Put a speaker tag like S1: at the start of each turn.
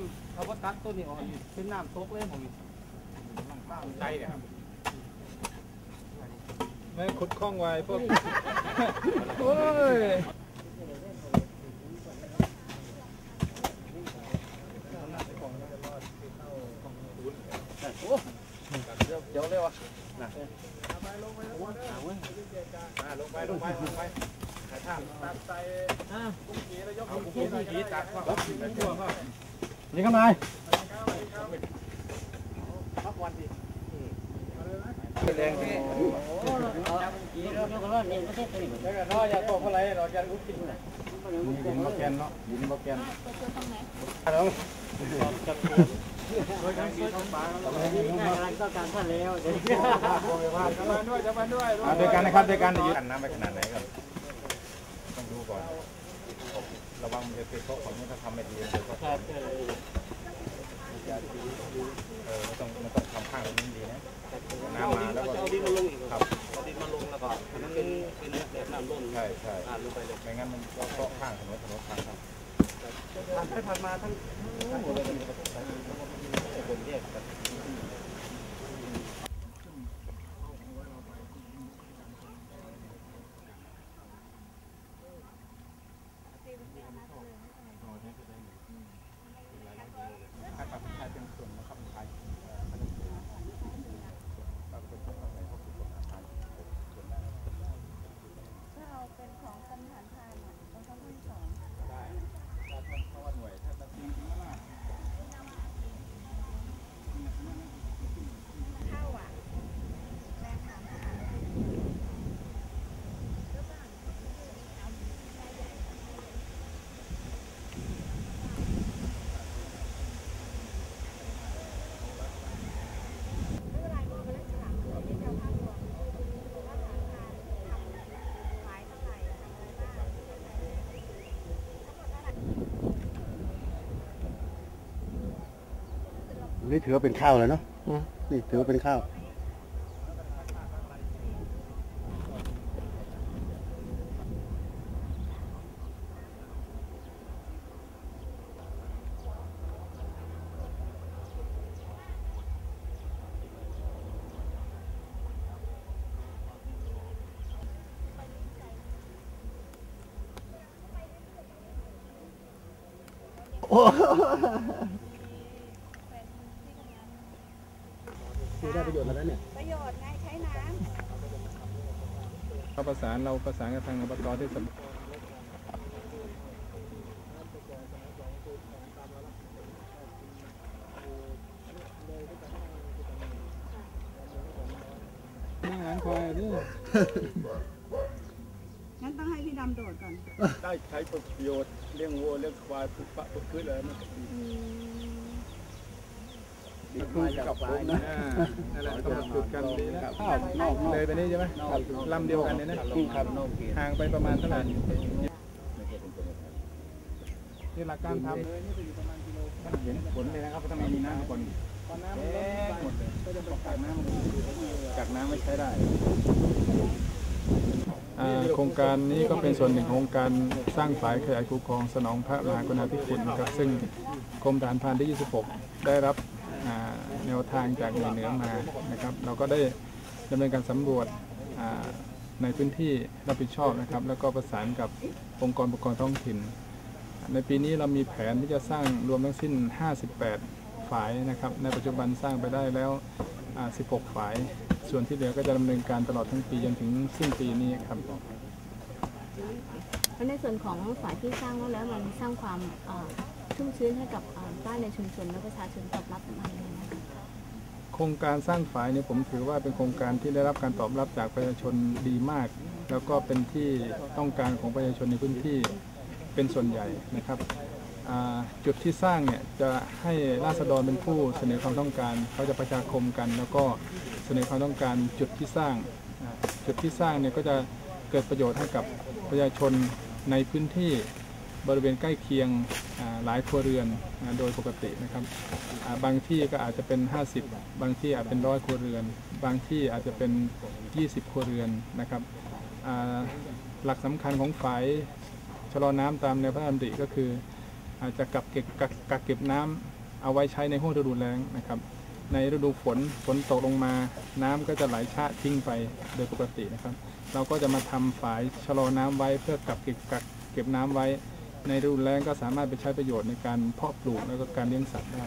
S1: ำเขาว่าตัดต้นนี้ออกนี่เป็นน้ำตกเลยผมใจเนี่ยครับ
S2: ไม่ขุดคล้องไว้พวกโอ้ย
S1: เดี๋ยวเลยวะ
S2: อ่าลงไปลงไปลงไปถ่ายภาพตัดใส่กุ้งกีแล้วยกกุ้งกีกุ้งกี ตัดว่าไปทั่วก็
S1: นี่ก็นาย
S2: แดงนี่แล้วก็น้อยอย่าตกอะไรเราจะรู้กินดินบล็อกแกนเนาะดินบล็อกแกนฮัลโหล
S3: ต้องการท่านแล้วเดี๋ยว
S2: จะมาด้วยจะมาด้วยด้วยกันนะครับด้วยกันจะยืนน้ำไปขนาดไหนครับต้องดูก่อน ระวังมันจะติดเพราะของนี้ถ้าทำไม่ดีมันจะก็เออมันต้องมันต้องทำข้างนี้ดีนะน้ำมาแล้วก็
S1: เอาดินมาลงอีก
S2: ครับ
S1: เอาดินมาลงแล้วก็มันเป็นเป็นแบบน้ำล้น
S2: ใช่ใช่
S1: อ่าลงไปเลย
S2: ไม่งั้นมันก็เกาะข้างถนนถนนทางครับ
S1: ผ่านไปผ่านมาทั้งทั้งหมดเลยคนแยกกัน
S4: ถ้าเอาเป็นของกรมฐานพานอะต้องต้องทั้งสอง เข้าอะแรงถามหา ไม่เป็นไรก็ไปเล่นฉลามตัวนี้เดียวภาพรวมว่าฐานพานทำขายเท่าไหร่ทำอะไรบ้างทั้งหมดเท่าไหร่
S5: นี่ถือว่าเป็นข้าวแล้วเนาะนี่ถือว่าเป็นข้าว คือได้ประโยชน์แล้วเนี่ย
S4: ประโยชน์ไงใช้น้ำ
S2: เราประสานเราประสานกับทางอบตที่สำนั่งหลังควายนี่
S4: งั้นต้องให้พี่ดำโดดก่อน
S2: ได้ใช้ประโยชน์เลี้ยงวัวเลี้ยงควายปลูกปะปลูกพืชอะไรมันดี มาจากควายนะนั่นแหละต้องฝึกกันดีนะข้าวนอกเลยไปนี่ใช่ไหมลำเดียวกันเนี่ยนะครับห่างไปประมาณเท่าไหร่นี่หลักการทำเลยนี่จะอยู่ประมาณกิโลเห็นผลเลยนะครับถ้าไม่มีน้ำก่อนพอน้ำมันลดหมดเลยก็จะต้องกักน้ำกักน้ำไม่ใช้ได้โครงการนี้ก็เป็นส่วนหนึ่งของโครงการสร้างฝายขยายคูคลองสนองพระมหากรุณาธิคุณนะครับซึ่งกรมฐานพรานที่ 26 ได้รับอ่า แนวทางจากหน่วยเหนือมานะครับ เราก็ได้ดำเนินการสำรวจในพื้นที่รับผิดชอบนะครับ แล้วก็ประสานกับองค์กรปกครองท้องถิ่น ในปีนี้เรามีแผนที่จะสร้างรวมทั้งสิ้น 58 ฝายนะครับ ในปัจจุบันสร้างไปได้แล้ว 16 ฝาย ส่วนที่เหลือก็จะดำเนินการตลอดทั้งปีจนถึงสิ้นปีนี้ครับ
S6: ในส่วนของฝ่ายที่สร้างแล้วมันสร้างความ ชุ่มชื้นให้กับบ้านในชุมชนและประชาชนตอบรับมาอย่างไรนะคะ
S2: โครงการสร้างฝายเนี่ยผมถือว่าเป็นโครงการที่ได้รับการตอบรับจากประชาชนดีมาก แล้วก็เป็นที่ต้องการของประชาชนในพื้นที่เป็นส่วนใหญ่นะครับจุดที่สร้างเนี่ยจะให้ราษฎรเป็นผู้เสนอความต้องการเขาจะประชาคมกัน แล้วก็เสนอความต้องการจุดที่สร้าง จุดที่สร้างเนี่ยก็จะเกิดประโยชน์ให้กับประชาชนในพื้นที่ บริเวณใกล้เคียงหลายครัวเรือนโดยปกตินะครับบางที่ก็อาจจะเป็น 50 บางที่อาจเป็นร้อยครัวเรือน บางที่อาจจะเป็น 20 ครัวเรือนนะครับหลักสำคัญของฝายชะลอน้ำตามแนวพระราชดำริก็คือ อาจจะกักเก็บกักเก็บน้ำเอาไว้ใช้ในห้วงฤดูแล้งนะครับในฤดูฝนฝนตกลงมา น้ำก็จะไหลชะทิ้งไปโดยปกตินะครับ เราก็จะมาทำฝายชะลอน้ำไว้เพื่อกักเก็บกักเก็บน้ำไว้ ในฤดูแลงก็สามารถไปใช้ประโยชน์ในการเพาะปลูกแล้วก็การเลี้ยงสัตว์ได้